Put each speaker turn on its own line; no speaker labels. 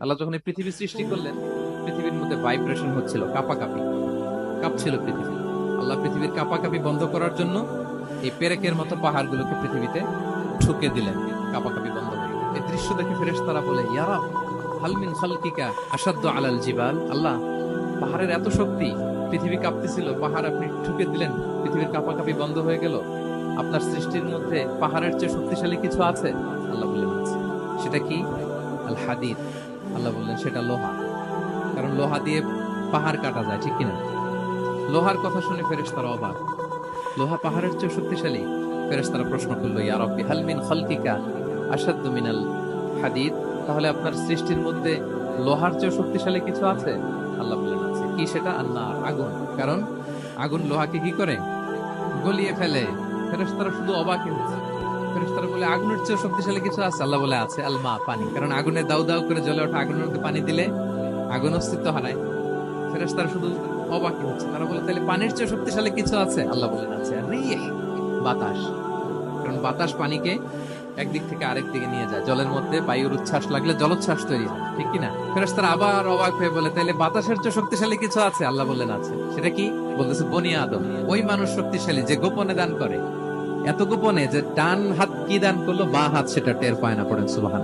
আল্লাহ যখন এই পৃথিবী সৃষ্টি করলেন, পৃথিবীর মধ্যে ভাইব্রেশন হচ্ছিল, কাপাকাপি। কাঁপছিল পৃথিবী। আল্লাহ পৃথিবীর কাপাকাপি বন্ধ করার জন্য এই পেরেকের মতো পাহাড়গুলোকে পৃথিবীতে ঠুকে দিলেন। কাপাকাপি বন্ধ গেল। এই দৃশ্য দেখে ফেরেশতারা বলে ইয়ারা হালমিন খালকিকা আসাদ্দ আলাল জিবাল? আল্লাহ, পাহাড়ের এত শক্তি, পৃথিবী কাঁপতেছিল, পাহাড় আপনি ঠুকে দিলেন, পৃথিবীর কাপাকাপি বন্ধ হয়ে গেল। আপনার সৃষ্টির মধ্যে পাহাড়ের চেয়ে শক্তিশালী কিছু আছে? আল্লাহ বললেন সেটা কি? আল হাদিদ। আল্লাহ বললেন, সেটা লোহা। কারণ লোহা দিয়ে পাহাড় কাটা যায়, ঠিক কিনা? লোহার কথা শুনে ফেরেশতারা অবাক। লোহা পাহাড়ের চেয়ে শক্তিশালী। ফেরেশতারা প্রশ্ন করল, ইয়া রব্বি, হাল মিন আসাদ্দু মিনাল হাদিদ? তাহলে আপনার সৃষ্টির মধ্যে লোহার চেয়ে শক্তিশালী কিছু আছে? আল্লাহ বললেন, আছে। কি সেটা? আল্লাহ আগুন। কারণ আগুন লোহাকে কি করে? গলিয়ে ফেলে। ফেরেশতারা শুধু অবাকই হচ্ছে। বলে, আগুনের চেয়ে শক্তিশালী কিছু আছে? আল্লাহ বলে, আছে আলমা পানি। কারণ আগুনে করে জ্বলে ওঠা আগুনের মধ্যে পানি দিলে আগুন অস্তিত্ব হারায়। শুধু অবাকই হচ্ছে। তারা বলে তাহলে পানির চেয়ে শক্তিশালী কিছু আছে? আল্লাহ আছে। রিহ বাতাস। কারণ বাতাস পানিকে একদিক থেকে আরেক দিকে নিয়ে যায়। জলের মধ্যে বায়ুর উচ্ছ্বাস লাগলে জলোচ্ছ্বাস তৈরি হয়। ঠিক কিনা? ফেরেশতারা আবার অবাক হয়ে বলে তাহলে বাতাসের চেয়ে শক্তিশালী কিছু আছে? আল্লাহ বললেন, আছে। সেটা কি? বলতেছে বনিয়া আদম। ওই মানুষ শক্তিশালী যে গোপনে দান করে। এত গোপনে যে ডান হাত কি দান করল, বা হাত সেটা টের পায় না পড়েন সুবাহান